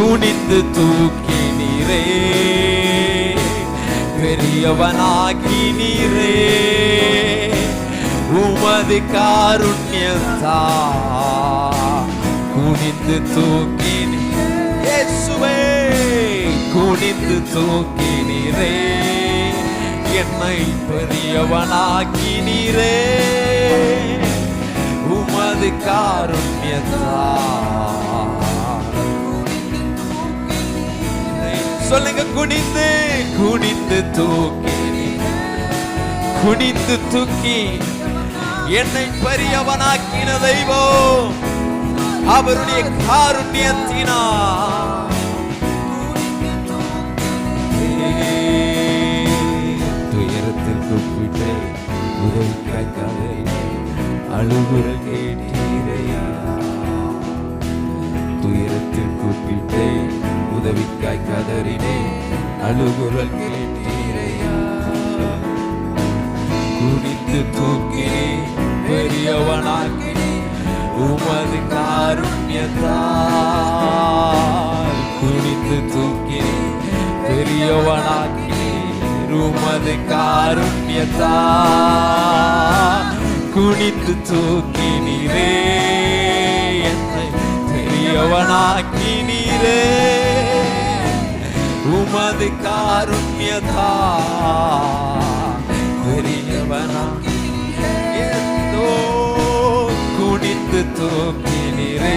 குனிந்து பெரியவனாகி நீரே. உமது காருண்யத்தா. குனிந்து தூக்கினி இயேசுவே. குனிந்து தூக்கினீரே என்னை பெரியவனாக்கினீரே உமது காருண்யதா சொல்லுங்க குனிந்து குனிந்து தூக்கி. குனிந்து தூக்கி. என்னை பெரியவனாக்கின தெய்வம் அவருடைய காருண்யத்தினா துயரத்தில் கூப்பிட்டு உதவி கேட்காதே அழுகுற கேட்டேன். உதவிக்காய் கதறினே அழுகுரல் கேட்டீரையா? குடித்து தூக்கினே பெரியவனாக்கினே உமது காருண்யத்தால் குடித்து தூக்கினே பெரியவனாக்கினே உமது காருண்யத்தா? குனித்து தூக்கினீரே என்னை பெரியவனாக்கினீரே. உமது காருண்யதா பெரியவனா ஏதோ குனிந்து தூக்கினீரே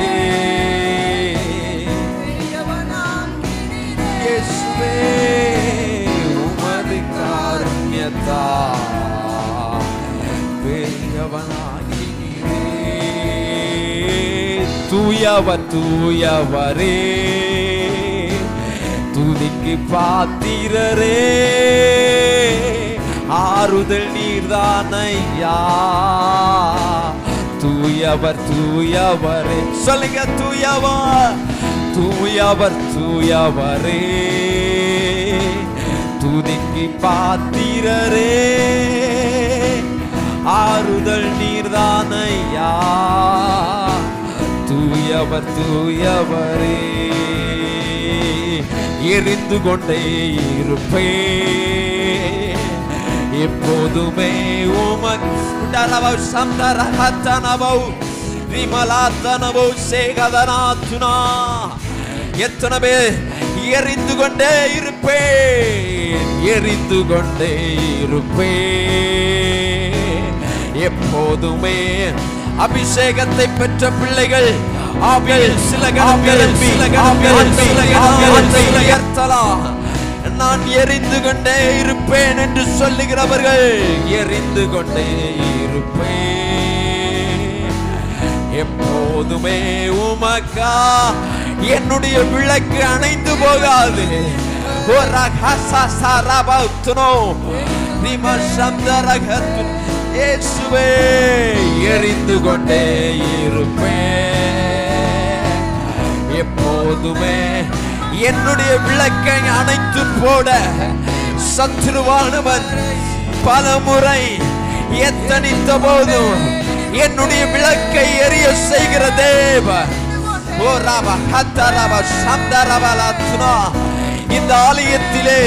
உமது காருண்யதா பெரியவனாகினீரே தூயவர் தூயவரே துதிக்கு பாத்திரரே. ஆறுதல் நீர்தானையா. தூயவர் தூயவரே. சொல்லுங்க தூயவர். தூயவர் தூயவரே. துதிக்கு பாத்திரரே. ஆறுதல் நீர்தானையா. தூயவர் தூயவரே. எரிந்து கொண்டே இருப்பே எப்போதுமே உமக்கு சந்தரகத்தனவோ விமலாத்தனவோ சேகதனாத்துனா எத்தனை பேர் எரிந்து கொண்டே இருப்பேன் எரிந்து கொண்டே இருப்பேன். எப்போதுமே அபிஷேகத்தை பெற்ற பிள்ளைகள் நான் எரிந்து கொண்டே இருப்பேன் என்று சொல்லுகிறவர்கள் எரிந்து கொண்டே இருப்பேன் எப்போதுமே உமக்கா என்னுடைய விளக்கு அணைந்து போகாது எரிந்து கொண்டே இருப்பேன் போதுமே. என்னுடைய விளக்கை அணைத்து போட சத்ருவானவன் பல முறை எத்தனித்த போதும் என்னுடைய விளக்கை எரிய செய்கிற தேவ. ஓ ரப ஹத்தரப சந்தரபலத்னா இந்த ஆலயத்திலே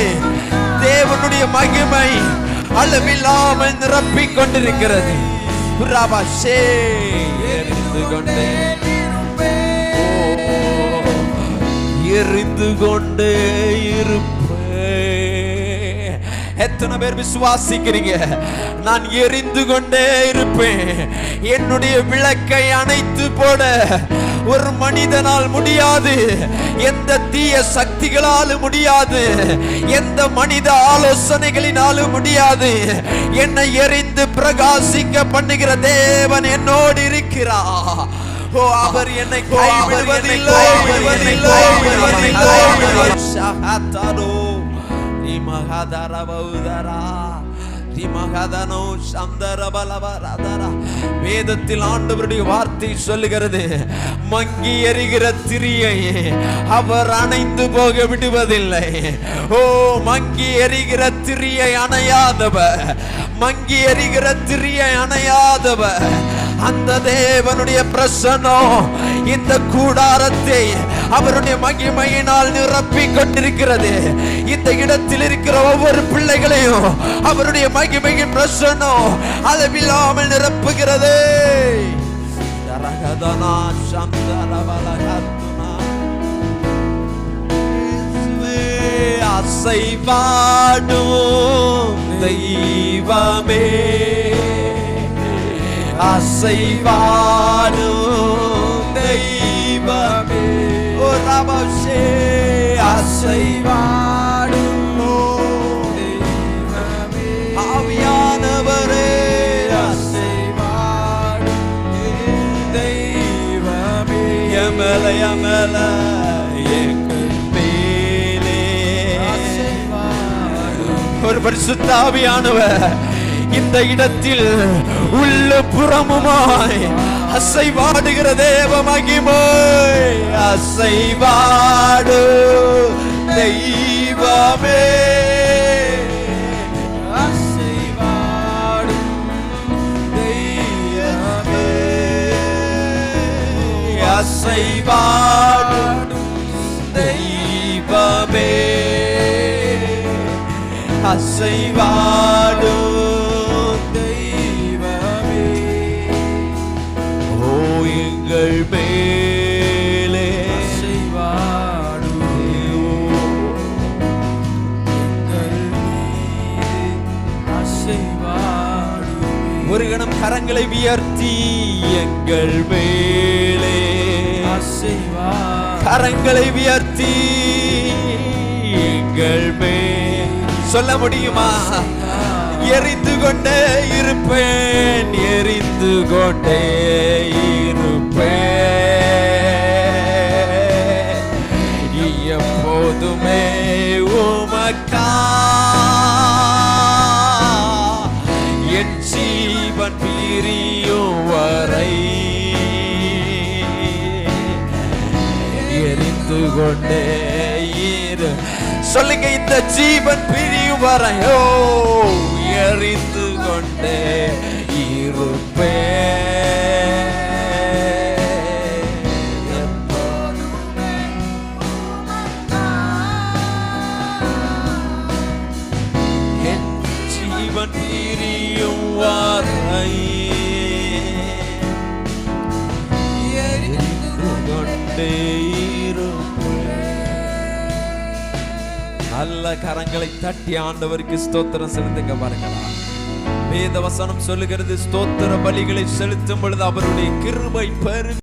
தேவனுடைய மகிமை அளவில்லாமல் நிரப்பிக் கொண்டிருக்கிறது. ராபா சே எரிந்து கொண்டே எரிந்து கொண்டே இருப்பேன். எத்தனை பேர் விசுவாசிக்கிறீங்க? நான் எரிந்து கொண்டே இருப்பேன். என்னுடைய விளக்கை அணைத்து போட ஒரு மனிதனால் முடியாது. எந்த தீய சக்திகளாலும் முடியாது. எந்த மனித ஆலோசனைகளினாலும் முடியாது. என்னை எரிந்து பிரகாசிக்க பண்ணுகிற தேவன் என்னோடு இருக்கிறார். அவர் என்னை கைவிடுவதில்லை. கைவிடுவதில்லை. கைவிடுவதில்லை. ஷஹதரோ ரிமஹதரபௌதரா ரிமஹதனோ சந்தரபலவரதரா வேதத்தில் ஆண்டவருடைய வார்த்தை சொல்லுகிறது மங்கி எரிகிற திரியை அவர் அணைந்து போக விடுவதில்லை. ஓ மங்கி எரிகிற திரியை அணையாதவர். மங்கி எரிகிற திரியை அணையாதவர். அந்த தேவனுடைய பிரசன்னம் இந்த கூடாரத்தை அவருடைய மகிமையினால் நிரப்பிக் கொண்டிருக்கிறது இந்த இடத்தில் இருக்கிற ஒவ்வொரு பிள்ளைகளையும் அவருடைய மகிமையின் பிரசன்னம் அளவில்லாமல் நிரப்புகிறது. ரகதனா அசைவாடும் தெய்வமே. அசைவாடும் தெய்வமே ரபஷே அசைவாடும் தெய்வமே ஆவியானவரே அசைவாடும் தெய்வமே எமல எமல ஒரு பரிசுத்த ஆவியானவர் இந்த இடத்தில் உள்ள புறமுமாய். அசைவாடுகிற தேவ மகிமை. அசைவாடு தெய்வமே. அசைவாடும் தெய்வமே. அசைவாடும் தெய்வமே. அசைவாடும் கரங்களை உயர்த்தி எங்கள் மேலே. கரங்களை உயர்த்தி எங்கள் மேல். சொல்ல முடியுமா? எரிந்து கொண்டே இருப்பேன் எரிந்து கொண்டே இருப்பேன். எரிந்து கொண்டே இரு. சொல்லுங்க இந்த ஜீவன் பிரியும் வரையோ எரிந்து கொண்டே இருப்பே கொண்டே நல்ல கரங்களை தட்டி ஆண்டவருக்கு ஸ்தோத்திரம் செலுத்துங்க பாருங்களா. வேத வசனம் சொல்லுகிறது ஸ்தோத்திர பலிகளை செலுத்தும் பொழுது அவருடைய கிருபை பெரு